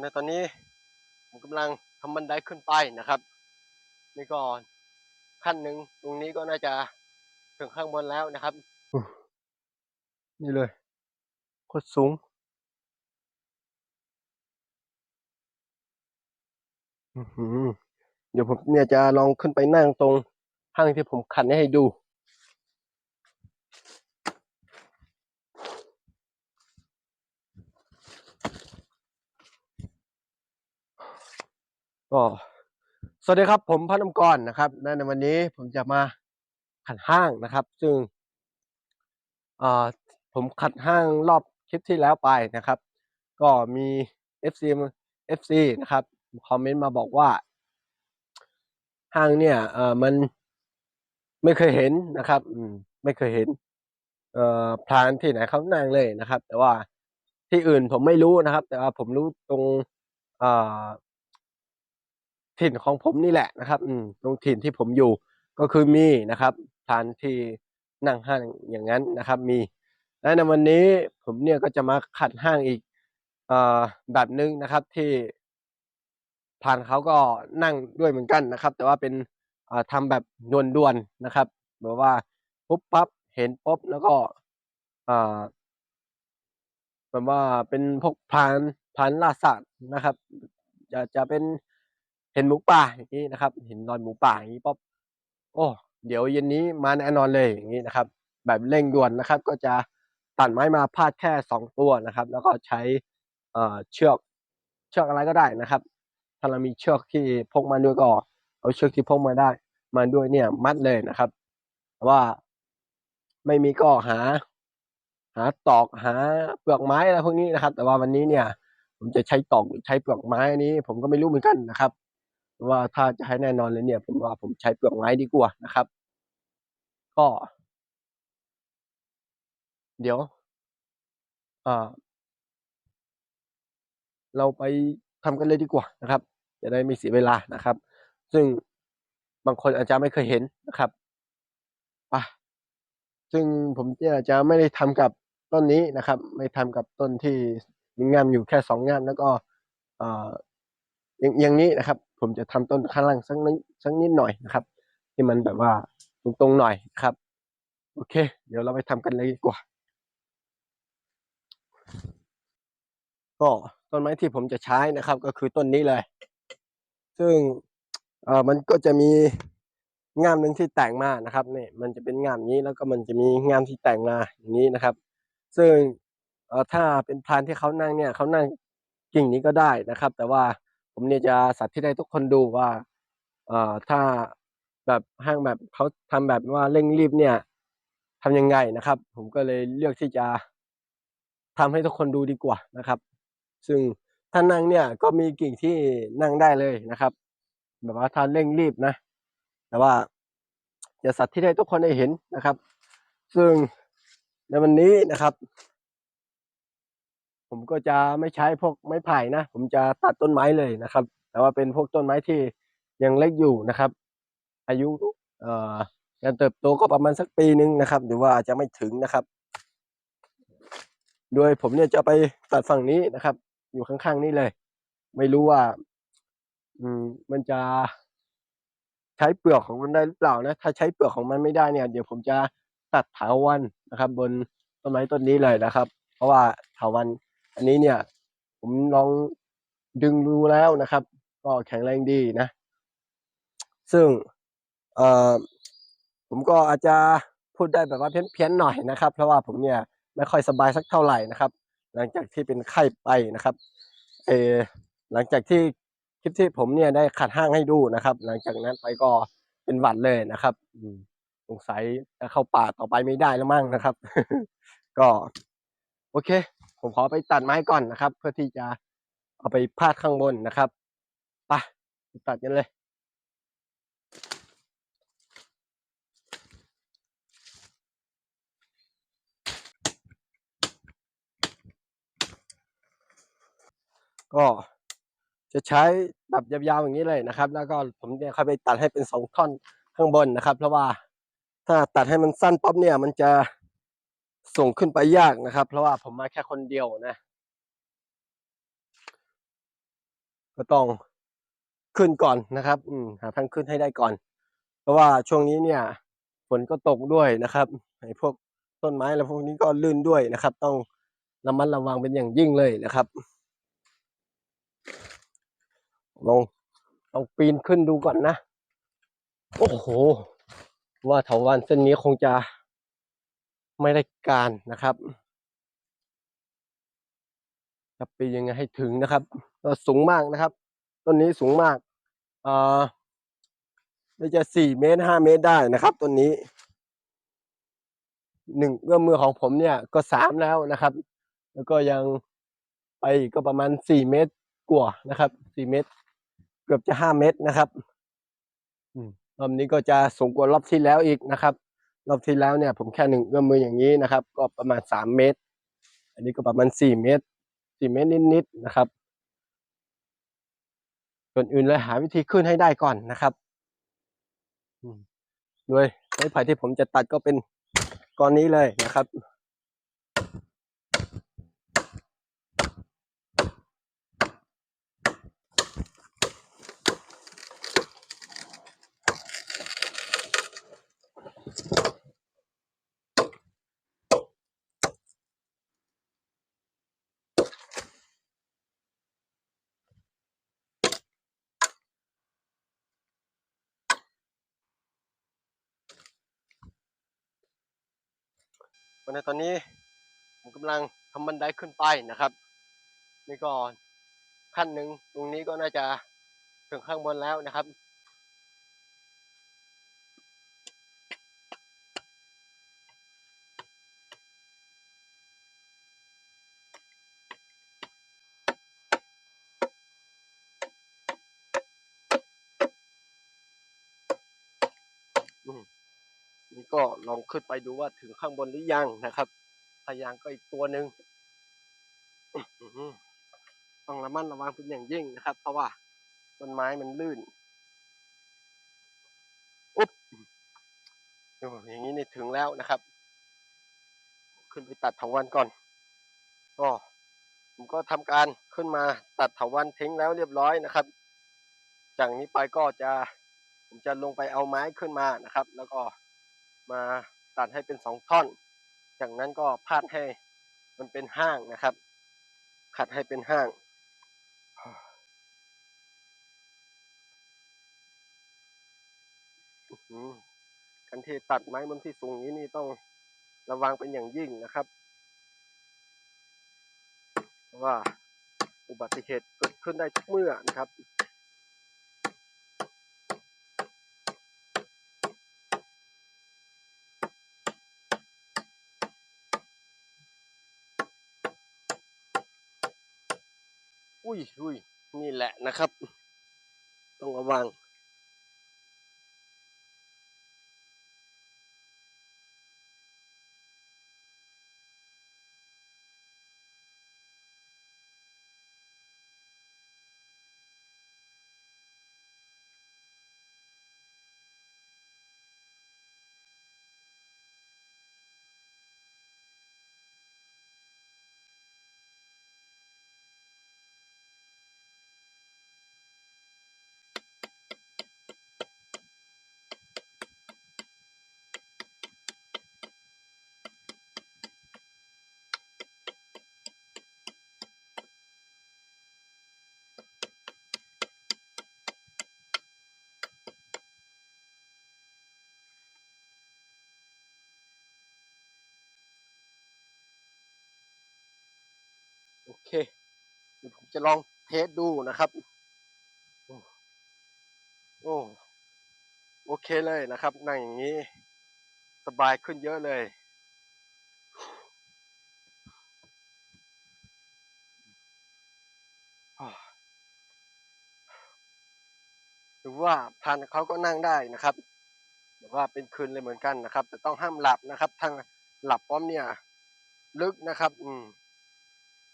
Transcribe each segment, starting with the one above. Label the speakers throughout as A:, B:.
A: ในตอนนี้ผมกำลังทำบันไดขึ้นไปนะครับนี่ก็ขั้นหนึ่งตรงนี้ก็น่าจะถึงข้างบนแล้วนะครับ นี่เลยโคตรสูงเดี๋ยวผมเนี่ยจะลองขึ้นไปนั่งตรงห้างที่ผมขันให้ดู ก็สวัสดีครับผมพระนมกรนะครับในวันนี้ผมจะมาขัดห้างนะครับ ซึ่งผมขัดห้างรอบคลิปที่แล้วไปนะครับ ก็มี FC FC นะครับคอมเมนต์มาบอกว่า ห้างเนี่ยมันไม่เคยเห็นนะครับมไม่เคยเห็นพรานที่ไหนเขานั่งเลยนะครับ แต่ว่าที่อื่นผมไม่รู้นะครับ แต่ว่าผมรู้ตรง ถิ่นของผมนี่แหละนะครับอืมตรงถิ่นที่ผมอยู่ก็คือมีนะครับพรานที่นั่งห้างอย่างนั้นนะครับ มี และในวันนี้ผมเนี่ยก็จะมาขัดห้างอีกอแบบนึงนะครับที่พรานเขาก็นั่งด้วยเหมือนกันนะครับ แต่ว่าเป็นอ่าทำแบบด่วนๆนะครับแบบว่าปุ๊บปั๊บเห็นปุ๊บแล้วก็แบบว่าเป็นพวกพานพรานล่าสัตว์นะครับจะจะเป็น เห็นหมูป่าอย่างนี้นะครับ เห็นรอยหมูป่าอย่างนี้ปุ๊บโอ้เดี๋ยวเย็นนี้มาแน่นอนเลยอย่างนี้นะครับ แบบเร่งด่วนนะครับ ก็จะตัดไม้มาพาดแค่สองตัวนะครับ แล้วก็ใช้เอ่อเชือกเชือกอะไรก็ได้นะครับ ถ้าเรามีเชือกที่พกมาด้วยก็เอาเชือกที่พกมาได้ มาด้วยเนี่ยมัดเลยนะครับ ว่าไม่มีก็หา หาตอกหาเปลือกไม้อะไรพวกนี้นะครับ แต่ว่าวันนี้เนี่ย ผมจะใช้ตอกใช้เปลือกไม้อันนี้ ผมก็ไม่รู้เหมือนกันนะครับ ว่าถ้าจะให้แน่นอนเลยเนี่ย ผมว่าผมใช้เปลือกไม้ดีกว่านะครับ ก็ เดี๋ยว อ่า เราไปทำกันเลยดีกว่านะครับ จะได้ไม่เสียเวลานะครับ ซึ่งบางคนอาจจะไม่เคยเห็นนะครับไปซึ่งผมเนี่ยจะไม่ได้ทำกับต้นนี้นะครับ ไม่ทำกับต้นที่มีงามอยู่แค่สองงามแล้วก็อ่อ อย่างอย่างนี้นะครับ ผมจะทำต้นข้างล่างสักนิดสักนิดหน่อยนะครับ ที่มันแบบว่าตรงๆหน่อยครับ โอเค เดี๋ยวเราไปทำกันเลยดีกว่า ก็ต้นไม้ที่ผมจะใช้นะครับ ก็คือต้นนี้เลย ซึ่งเอ่อมันก็จะมีงามหนึ่งที่แต่งมานะครับเนี่ยมันจะเป็นงามนี้แล้วก็มันจะมีงามที่แต่งมาอย่างนี้นะครับ ซึ่งเอ่อถ้าเป็นพรานที่เขานั่งเนี่ยเขานั่งกิ่งนี้ก็ได้นะครับ แต่ว่า ผมเนี่ยจะสาธิตให้ทุกคนดูว่าเอ่อถ้าแบบห้างแบบเขาทำแบบว่าเร่งรีบเนี่ยทำยังไงนะครับ ผมก็เลยเลือกที่จะทำให้ทุกคนดูดีกว่านะครับ ซึ่งถ้านั่งเนี่ยก็มีกิ่งที่นั่งได้เลยนะครับ แบบว่าถ้าเร่งรีบนะ แต่ว่าจะสัตว์ที่ให้ทุกคนได้เห็นนะครับ ซึ่งในวันนี้นะครับ ผมก็จะไม่ใช้พวกไม้ไผ่นะ ผมจะตัดต้นไม้เลยนะครับ แต่ว่าเป็นพวกต้นไม้ที่ยังเล็กอยู่นะครับ อายุเอ่อการเติบโตก็ประมาณสักปีหนึ่งนะครับ หรือว่าอาจจะไม่ถึงนะครับ โดยผมเนี่ยจะไปตัดฝั่งนี้นะครับ อยู่ข้างๆนี่เลย ไม่รู้ว่า อืม มันจะใช้เปลือกของมันได้หรือเปล่านะ ถ้าใช้เปลือกของมันไม่ได้เนี่ย เดี๋ยวผมจะตัดถาวรนะครับ บนต้นไม้ต้นนี้เลยนะครับ เพราะว่าถาวร อันนี้เนี่ย ผมลองดึงดูแล้วนะครับ ก็แข็งแรงดีนะ ซึ่งเอ่อผมก็อาจจะพูดได้แบบว่าเพี้ยนๆหน่อยนะครับ เพราะว่าผมเนี่ยไม่ค่อยสบายสักเท่าไหร่นะครับ หลังจากที่เป็นไข้ไปนะครับเอหลังจากที่คลิปที่ผมเนี่ยได้ขัดห้างให้ดูนะครับ หลังจากนั้นไปก็เป็นหวัดเลยนะครับสงสัยจะเข้าป่าต่อไปไม่ได้แล้วมั้งนะครับ ก็ โอเค ผมขอไปตัดไม้ก่อนนะครับ เพื่อที่จะเอาไปพาดข้างบนนะครับไปไปตัดกันเลยก็จะใช้แบบยาวๆอย่างนี้เลยนะครับ แล้วก็ผมเนี่ยค่อยไปตัดให้เป็นสองท่อนข้างบนนะครับ เพราะว่าถ้าตัดให้มันสั้นป๊อบเนี่ยมันจะ ส่งขึ้นไปยากนะครับ เพราะว่าผมมาแค่คนเดียวนะ ก็ต้องขึ้นก่อนนะครับ อืมหาทางขึ้นให้ได้ก่อน เพราะว่าช่วงนี้เนี่ยฝนก็ตกด้วยนะครับไอ้พวกต้นไม้แล้วพวกนี้ก็ลื่นด้วยนะครับ ต้องระมัดระวังเป็นอย่างยิ่งเลยนะครับลองลองปีนขึ้นดูก่อนนะ โอ้โห ว่าเถาวันเส้นนี้คงจะ ไม่ได้การนะครับจะปียังไงให้ถึงนะครับสูงมากนะครับ ต้นนี้สูงมากเอ่อน่าจะสี่เมตรห้าเมตรได้นะครับต้นนี้หนึ่งเอื้อมมือของผมเนี่ยก็สามแล้วนะครับ แล้วก็ยังไปกก็ประมาณสี่เมตรกว่านะครับสี่เมตร เกือบจะห้าเมตรนะครับอืมรอบนี้ก็จะสูงกว่ารอบที่แล้วอีกนะครับ รอบที่แล้วเนี่ยผมแค่หนึ่งเอื้อมมืออย่างนี้นะครับ ก็ประมาณสามเมตร อันนี้ก็ประมาณสี่เมตรสี่เมตรนิดๆนะครับ ส่วนอื่นเลยหาวิธีขึ้นให้ได้ก่อนนะครับด้วยไม้ไผ่ที่ผมจะตัดก็เป็นก้อนนี้เลยนะครับ ในตอนนี้ผมกำลังทำบันไดขึ้นไปนะครับนี่ก็ขั้นหนึ่งตรงนี้ก็น่าจะถึงข้างบนแล้วนะครับ ก็ลองขึ้นไปดูว่าถึงข้างบนหรือยังนะครับถ้ายังก็อีกตัวหนึ่งต้องระมัดระวังเป็นอย่างยิ่งนะครับ เพราะว่าต้นไม้มันลื่นอุ๊บอย่างนี้นี่ถึงแล้วนะครับ ขึ้นไปตัดเถาวันก่อนก็ผมก็ทำการขึ้นมาตัดเถาวันทิ้งแล้วเรียบร้อยนะครับ จากนี้ไปก็จะผมจะลงไปเอาไม้ขึ้นมานะครับ แล้วก็ มาตัดให้เป็นสองท่อน จากนั้นก็พาดให้มันเป็นห้างนะครับ ขัดให้เป็นห้าง การที่ตัดไม้บนที่สูงนี้นี่ต้องระวังเป็นอย่างยิ่งนะครับว่าอุบัติเหตุเกิดขึ้นได้ทุกเมื่อนะครับ อุ้ยอุ้ยนี่แหละนะครับ ต้องระวัง จะลองเทสดูนะครับ โอ้โอเคเลยนะครับ นั่งอย่างนี้ สบายขึ้นเยอะเลย หรือว่าพันเขาก็นั่งได้นะครับแต่ว่าเป็นคืนเลยเหมือนกันนะครับ แต่ต้องห้ามหลับนะครับทางหลับป้อมเนี่ย ลึกนะครับ อืม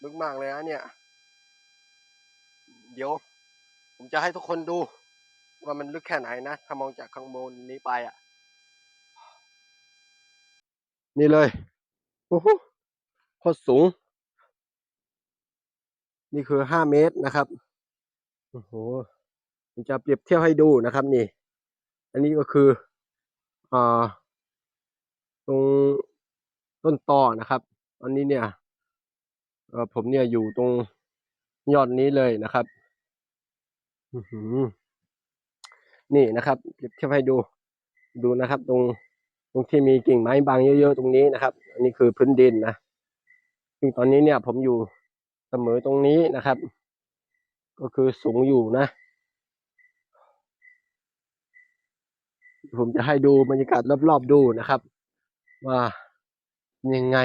A: ลึกมากเลยนะเนี่ย เดี๋ยว ผมจะให้ทุกคนดู ว่ามันลึกแค่ไหนนะ ถ้ามองจากข้างบนนี้ไปอะ นี่เลยโอ้โหโคตรสูง นี่คือห้าเมตรนะครับโอ้โหผมจะเปรียบเทียบให้ดูนะครับ นี่ อันนี้ก็คืออ่าตรงต้นตอนะครับ อันนี้เนี่ยเออผมเนี่ยอยู่ตรงยอดนี้เลยนะครับ นี่นะครับเปรียบเทียบให้ดู ดูนะครับ ตรง ตรงที่มีกิ่งไม้บางเยอะๆตรงนี้นะครับ อันนี้คือพื้นดินนะ ซึ่งตอนนี้เนี่ยผมอยู่เสมอตรงนี้นะครับ ก็คือสูงอยู่นะ ผมจะให้ดูบรรยากาศรอบๆดูนะครับ ว่ายังไง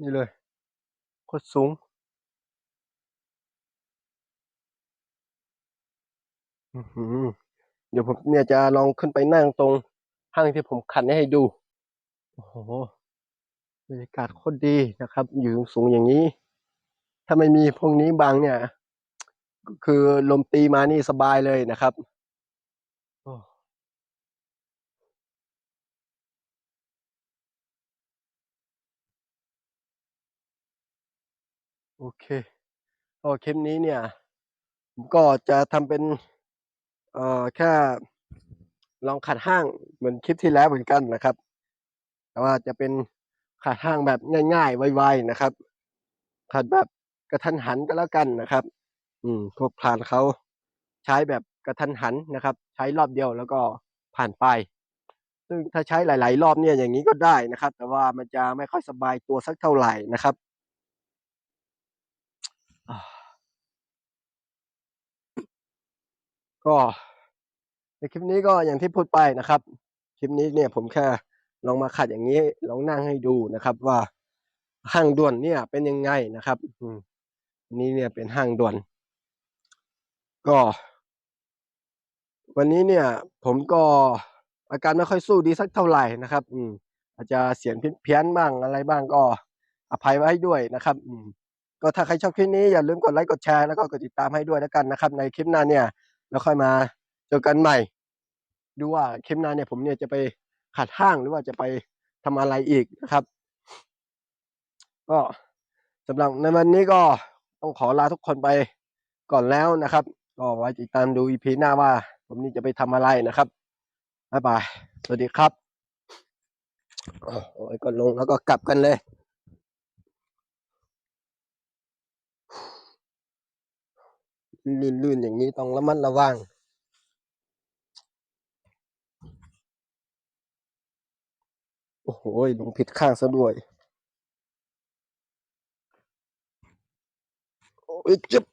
A: นี่เลยโคตรสูง เดี๋ยวผมเนี่ยจะลองขึ้นไปนั่งตรงห้างที่ผมขันให้ดู โอ้โหบรรยากาศโคตรดีนะครับ อยู่สูงอย่างนี้ ถ้าไม่มีพวกนี้บังเนี่ยก็คือลมตีมานี่สบายเลยนะครับ โอเคก็คลิปนี้เนี่ย ผมก็จะทำเป็น เอ่อแค่ลองขัดห้างเหมือนคลิปที่แล้วเหมือนกันนะครับ แต่ว่าจะเป็นขัดห้างแบบง่าย ๆ ไวๆนะครับ ขัดแบบกระทันหันก็แล้วกันนะครับ อืมพวกพรานเขาใช้แบบกระทันหันนะครับ ใช้รอบเดียวแล้วก็ผ่านไป ซึ่งถ้าใช้หลาย ๆ รอบเนี่ยอย่างนี้ก็ได้นะครับ แต่ว่ามันจะไม่ค่อยสบายตัวสักเท่าไหร่นะครับอ่า ก็ในคลิปนี้ก็อย่างที่พูดไปนะครับ คลิปนี้เนี่ยผมแค่ลองมาขัดอย่างนี้ลองนั่งให้ดูนะครับว่าห้างด่วนเนี่ยเป็นยังไงนะครับอืมนนี้เนี่ยเป็นห้างด่วน ก็ วันนี้เนี่ย ผมก็อาการไม่ค่อยสู้ดีสักเท่าไหร่นะครับ อืม อาจจะเสียงเพี้ยนบ้างอะไรบ้างก็ อภัยไว้ให้ด้วยนะครับ อืม ก็ถ้าใครชอบคลิปนี้อย่าลืมกดไลค์กดแชร์แล้วก็กดติดตามให้ด้วยแล้วกันนะครับ ในคลิปหน้าเนี่ย เราค่อยมาเจอกันใหม่ ดูว่าคลิปหน้าเนี่ยผมเนี่ยจะไปขัดห้างหรือว่าจะไปทำอะไรอีกนะครับ ก็สำหรับในวันนี้ก็ต้องขอลาทุกคนไปก่อนแล้วนะครับ ก็ไว้ติดตามดูอีพีหน้าว่า ผมนี่จะไปทำอะไรนะครับบ๊ายบายสวัสดีครับโอ้ยก็ลงแล้วก็กลับกันเลย ลื่นๆอย่างนี้ต้องระมัดระวังโอ้โหลงผิดข้างซะด้วยโอ้ยจ็บ